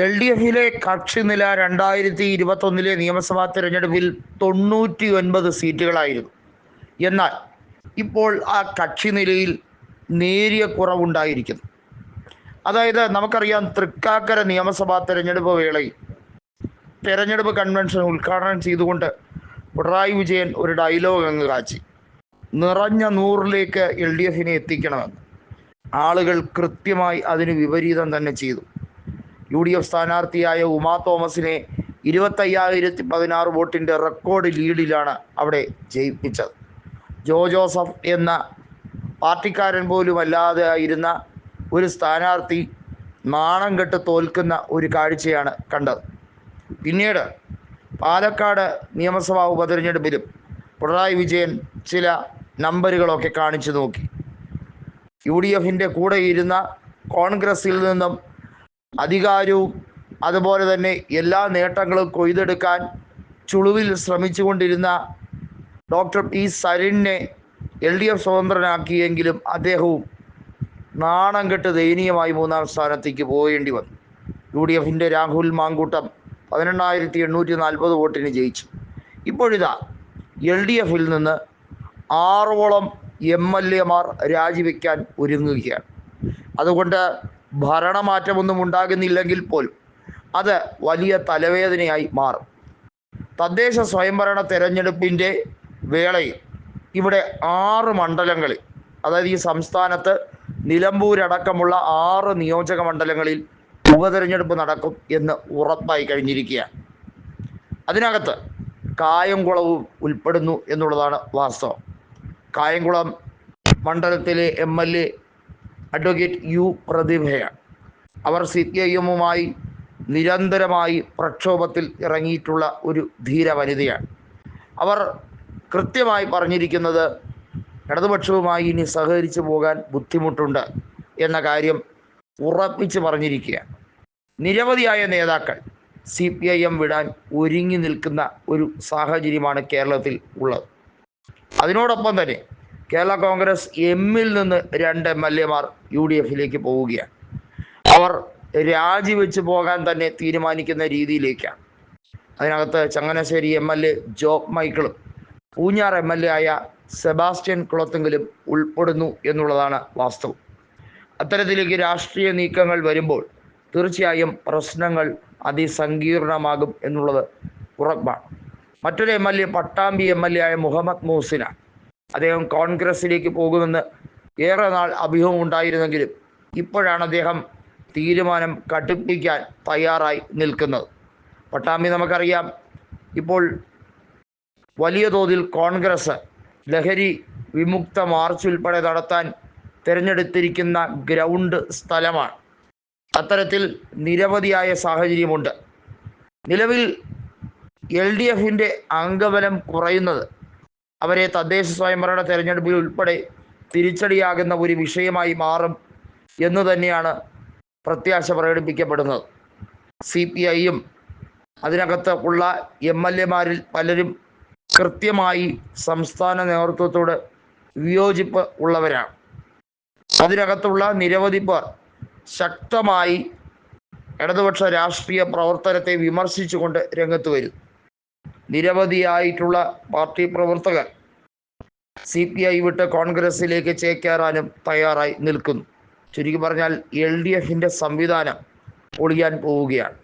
L D എഫിലെ കക്ഷിനില രണ്ടായിരത്തി ഇരുപത്തൊന്നിലെ നിയമസഭാ തിരഞ്ഞെടുപ്പിൽ തൊണ്ണൂറ്റി ഒൻപത് സീറ്റുകളായിരുന്നു. എന്നാൽ ഇപ്പോൾ ആ കക്ഷിനിലയിൽ നേരിയ കുറവുണ്ടായിരിക്കുന്നു. അതായത് നമുക്കറിയാം തൃക്കാക്കര നിയമസഭാ തെരഞ്ഞെടുപ്പ് വേളയിൽ തെരഞ്ഞെടുപ്പ് കൺവെൻഷൻ ഉദ്ഘാടനം ചെയ്തുകൊണ്ട് പിണറായി വിജയൻ ഒരു ഡയലോഗ് അങ്ങ് കാച്ചി. നിറഞ്ഞ നൂറിലേക്ക് എൽ ഡി എഫിനെ എത്തിക്കണമെന്ന്. ആളുകൾ കൃത്യമായി അതിന് വിപരീതം തന്നെ ചെയ്തു. യു ഡി എഫ് സ്ഥാനാർത്ഥിയായ ഉമാ തോമസിനെ ഇരുപത്തയ്യായിരത്തി പതിനാറ് വോട്ടിന്റെ റെക്കോർഡ് ലീഡിലാണ് അവിടെ ജയിപ്പിച്ചത്. ജോ ജോസഫ് എന്ന പാർട്ടിക്കാരൻ പോലും അല്ലാതെ ആയിരുന്ന ഒരു സ്ഥാനാർത്ഥി നാണം കെട്ട് തോൽക്കുന്ന ഒരു കാഴ്ചയാണ് കണ്ടത്. പിന്നീട് പാലക്കാട് നിയമസഭാ ഉപതെരഞ്ഞെടുപ്പിലും പിണറായി വിജയൻ ചില നമ്പറുകളൊക്കെ കാണിച്ചു നോക്കി. യു ഡി എഫിന്റെ കൂടെ ഇരുന്ന കോൺഗ്രസിൽ നിന്നും അധികാരവും അതുപോലെ തന്നെ എല്ലാ നേട്ടങ്ങളും കൊയ്തെടുക്കാൻ ചുളുവിൽ ശ്രമിച്ചുകൊണ്ടിരുന്ന ഡോക്ടർ പി സരിനെ എൽ ഡി എഫ് സ്വതന്ത്രനാക്കിയെങ്കിലും അദ്ദേഹവും നാണം കെട്ട് ദയനീയമായി മൂന്നാം സ്ഥാനത്തേക്ക് പോകേണ്ടി വന്നു. യു ഡി എഫിന്റെ രാഹുൽ മാങ്കൂട്ടം പതിനെണ്ണായിരത്തി എണ്ണൂറ്റി നാൽപ്പത് വോട്ടിന് ജയിച്ചു. ഇപ്പോഴിതാ എൽ ഡി എഫിൽ നിന്ന് ആറോളം എം എൽ എമാർ രാജിവെക്കാൻ ഒരുങ്ങുകയാണ്. അതുകൊണ്ട് ഭരണമാറ്റമൊന്നും ഉണ്ടാകുന്നില്ലെങ്കിൽ പോലും അത് വലിയ തലവേദനയായി മാറും. തദ്ദേശ സ്വയംഭരണ തെരഞ്ഞെടുപ്പിന്റെ വേളയിൽ ഇവിടെ ആറ് മണ്ഡലങ്ങളിൽ അതായത് ഈ സംസ്ഥാനത്ത് നിലമ്പൂരടക്കമുള്ള ആറ് നിയോജക മണ്ഡലങ്ങളിൽ ഉപതെരഞ്ഞെടുപ്പ് നടക്കും എന്ന് ഉറപ്പായി കഴിഞ്ഞിരിക്കുകയാണ്. അതിനകത്ത് കായംകുളവും ഉൾപ്പെടുന്നു എന്നുള്ളതാണ് വാസ്തവം. കായംകുളം മണ്ഡലത്തിലെ M L A advocate U പ്രതിഭയാണ് അവർ സി പി ഐ എമ്മുമായി നിരന്തരമായി പ്രക്ഷോഭത്തിൽ ഇറങ്ങിയിട്ടുള്ള ഒരു ധീര വനിതയാണ് അവർ കൃത്യമായി പറഞ്ഞിരിക്കുന്നത് ഇടതുപക്ഷവുമായി ഇനി സഹകരിച്ചു പോകാൻ ബുദ്ധിമുട്ടുണ്ട് എന്ന കാര്യം ഉറപ്പിച്ച് പറഞ്ഞിരിക്കുകയാണ്. നിരവധിയായ നേതാക്കൾ സി പി ഐ എം വിടാൻ ഒരുങ്ങി നിൽക്കുന്ന ഒരു സാഹചര്യമാണ് കേരളത്തിൽ ഉള്ളത്. അതിനോടൊപ്പം തന്നെ കേരള കോൺഗ്രസ് എമ്മിൽ നിന്ന് രണ്ട് എം എൽ എമാർ യു ഡി എഫിലേക്ക് പോവുകയാണ്. അവർ രാജിവെച്ച് പോകാൻ തന്നെ തീരുമാനിക്കുന്ന രീതിയിലേക്കാണ്. അതിനകത്ത് Changanassery M L A Job മൈക്കിളും Poonjar M L A ആയ സെബാസ്റ്റ്യൻ കുളത്തെങ്കിലും ഉൾപ്പെടുന്നു എന്നുള്ളതാണ് വാസ്തവം. അത്തരത്തിലേക്ക് രാഷ്ട്രീയ നീക്കങ്ങൾ വരുമ്പോൾ തീർച്ചയായും പ്രശ്നങ്ങൾ അതിസങ്കീർണമാകും എന്നുള്ളത് ഉറപ്പാണ്. മറ്റൊരു M L A Pattambi M L A ആയ മുഹമ്മദ് മൂസിന അദ്ദേഹം കോൺഗ്രസിലേക്ക് പോകുമെന്ന് ഏറെ നാൾ അഭ്യൂഹം ഉണ്ടായിരുന്നെങ്കിലും ഇപ്പോഴാണ് അദ്ദേഹം തീരുമാനം കടുപ്പിക്കാൻ തയ്യാറായി നിൽക്കുന്നത്. പട്ടാമ്പി നമുക്കറിയാം ഇപ്പോൾ വലിയ തോതിൽ കോൺഗ്രസ് ലഹരി വിമുക്ത മാർച്ച് ഉൾപ്പെടെ നടത്താൻ തിരഞ്ഞെടുത്തിരിക്കുന്ന ഗ്രൗണ്ട് സ്ഥലമാണ്. അത്തരത്തിൽ നിരവധിയായ സാഹചര്യമുണ്ട്. നിലവിൽ എൽ ഡി എഫിന്റെ അംഗബലം കുറയുന്നത് അവരെ തദ്ദേശ സ്വയംഭരണ തെരഞ്ഞെടുപ്പിൽ ഉൾപ്പെടെ തിരിച്ചടിയാകുന്ന ഒരു വിഷയമായി മാറും എന്ന് തന്നെയാണ് പ്രത്യാശ പ്രകടിപ്പിക്കപ്പെടുന്നത്. സി പി ഐയും അതിനകത്ത് ഉള്ള എം എൽ എമാരിൽ പലരും കൃത്യമായി സംസ്ഥാന നേതൃത്വത്തോട് വിയോജിപ്പ് ഉള്ളവരാണ്. അതിനകത്തുള്ള നിരവധി പേർ ശക്തമായി ഇടതുപക്ഷ രാഷ്ട്രീയ പ്രവർത്തനത്തെ വിമർശിച്ചുകൊണ്ട് രംഗത്ത് വരും നിരവധിയായിട്ടുള്ള പാർട്ടി പ്രവർത്തകർ സി പി ഐ വിട്ട് കോൺഗ്രസിലേക്ക് ചേക്കേറാനും തയ്യാറായി നിൽക്കുന്നു. ചുരുക്കി പറഞ്ഞാൽ എൽ ഡി എഫിന്റെ സംവിധാനം ഒളിയാൻ പോവുകയാണ്.